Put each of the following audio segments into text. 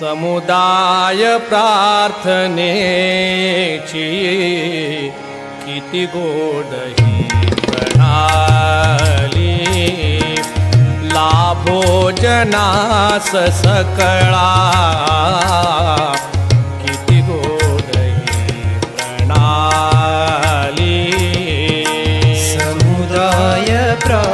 समुदाय प्रार्थनेची किती गोड ही प्रणाली. लाभो जनास सकळा. किती गोड ही प्रणाली. समुदाय प्रा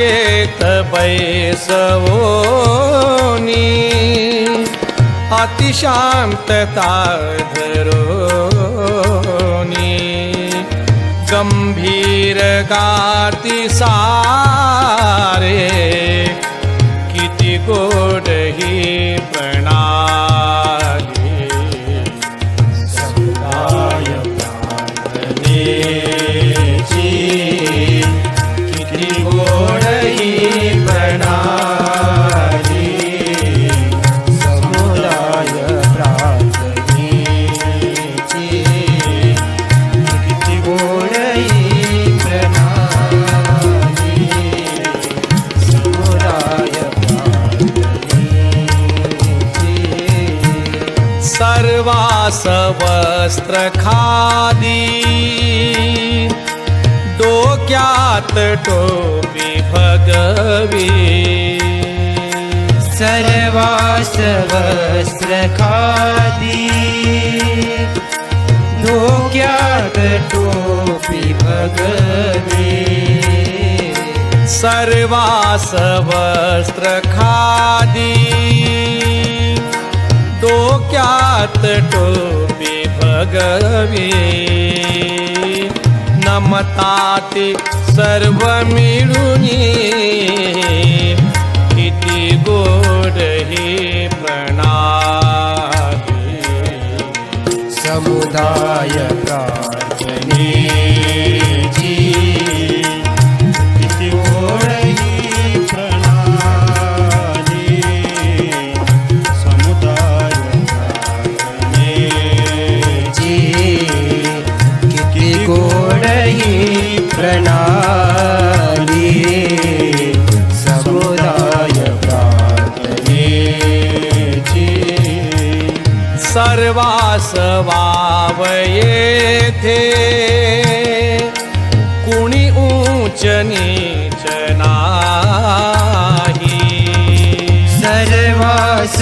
रांगेत बैसवोनी अतिशांतता धरोनी गंभीर गाती सारे सर्वास वस्त्र खादी डोक्यात टोपी भगवी। सर्वास वस्त्र खादी डोक्यात टोपी भगवे। सर्वास वस्त्र खादी डोक्यात टोपी भगवी। नमताती सर्व मिळूनी किती गोड ही प्रणाली। समुदाय प्रार्थनेची सर्वास वाव येथे कुणी उच्च नीच नाही। सर्वास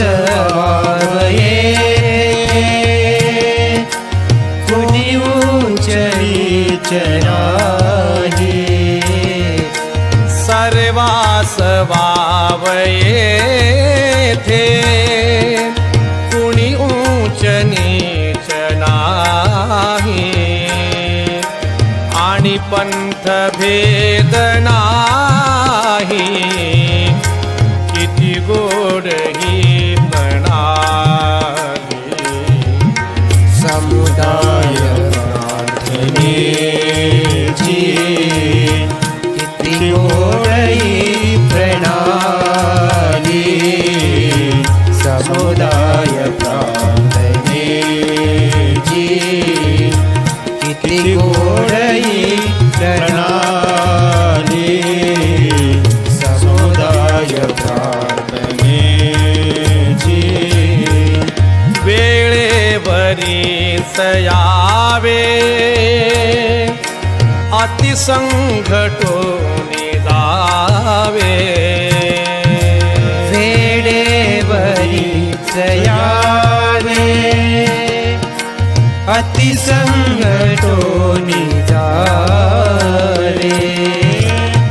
पंथ किती गोडई प्रणाली समुदाय प्रार्थनेची वेळेवरी सयावे अतिसंघटोनी भक्ती संगठोनी झाले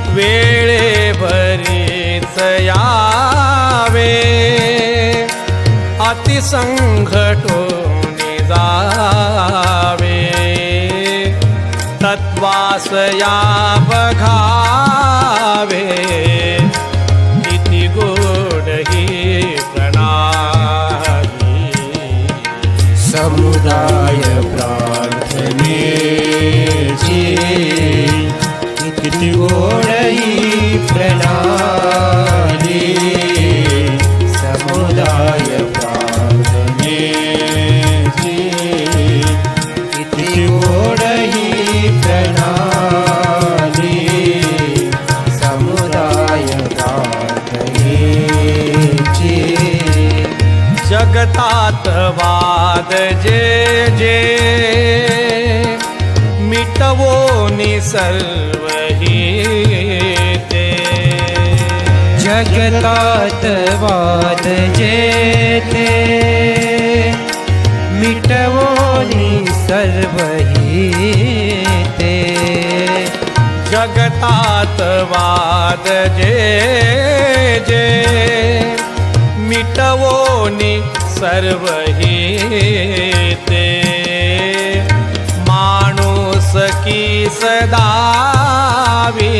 वेळे भरीत यावे अतिसंघटोनी जावे. तत्वास या बघावे. સદાય પ્રાર્થને છે ગીત वाद जे जे मिटवो सर्व हि ते जगतात वाद जेते मिटवोनी सर्व हि ते जगतात वाद जे जे मिटवो सर्व हि ते माणूस की सदावी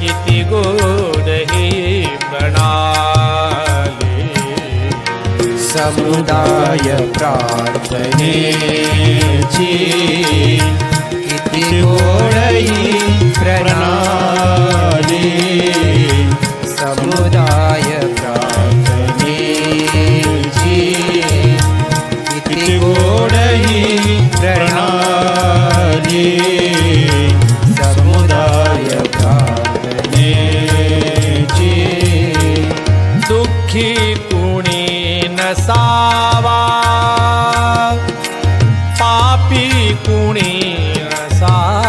किती गोड ही प्रणाली। समुदाय प्रार्थनेची किती गोडई प्रणाली। दुःखी कुणी नसावा. पापी कुणी नसावा.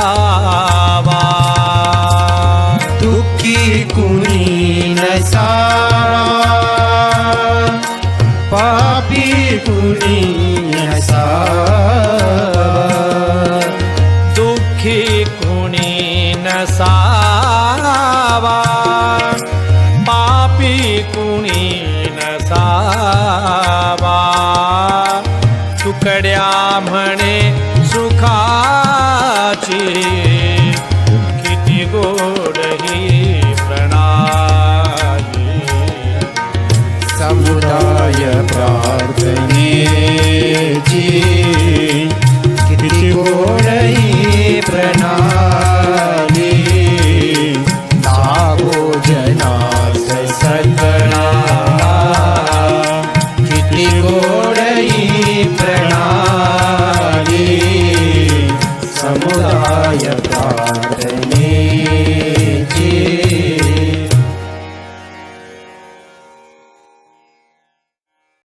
दुःखी कुणी नसावा. पापी कुणी सावा सुकड़ा म्हणे सुखाची। किती गोड ही प्रणाली। समुदाय प्रार्थनेची। किती गोड ही प्रणाली।